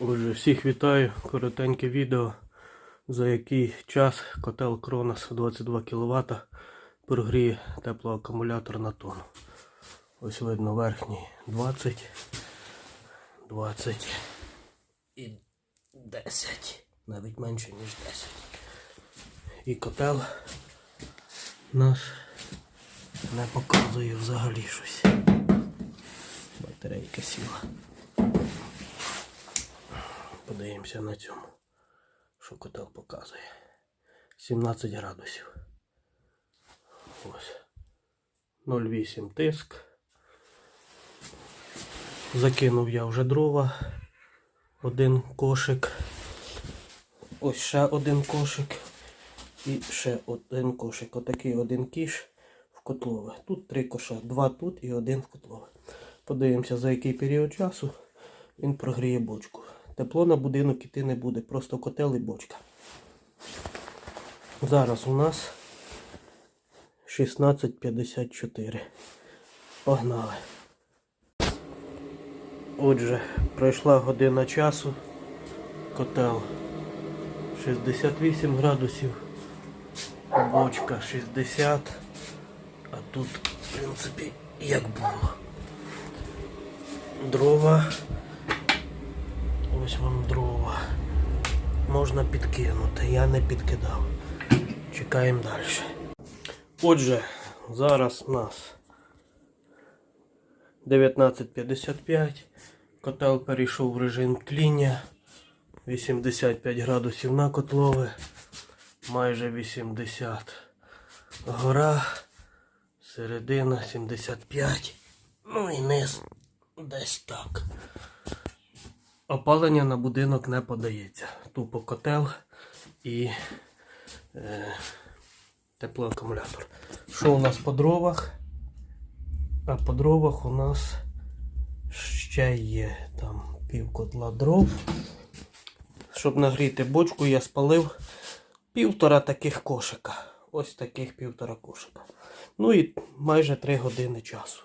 Отже, всіх вітаю. Коротеньке відео, за який час котел Кронос 22 кВт прогріє теплоакумулятор на тонну. Ось видно верхній 20, 20 і 10. Навіть менше, ніж 10. І котел нас не показує взагалі щось. Батарейка сіла. Подивимося на цьому. Що котел показує. 17 градусів. Ось. 0,8 тиск. Закинув я вже дрова. Один кошик. Ось ще один кошик. І ще один кошик. Отакий один кіш в котлове. Тут три коша. Два тут і один в котлове. Подивимося, за який період часу він прогріє бочку. Тепло на будинок іти не буде, просто котел і бочка. Зараз у нас 16.54. Погнали. Отже, пройшла година часу. Котел 68 градусів. Бочка 60. А тут, в принципі, як було. Дрова. Ось вам дрова. Можна підкинути. Я не підкидав. Чекаємо далі. Отже, зараз у нас 19.55. Котел перейшов в режим тління. 85 градусів на котлове. Майже 80. Гора. Середина 75. Ну і низ десь так. Опалення на будинок не подається. Тупо котел і е, теплоакумулятор. Що у нас по дровах? А по дровах у нас ще є там пів котла дров. Щоб нагріти бочку, я спалив півтора таких кошика. Ось таких півтора кошика. Ну і майже 3 години часу.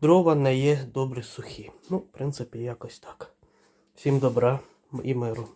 Дрова не є добре сухі. Ну, в принципі, якось так. Всім добра і миру.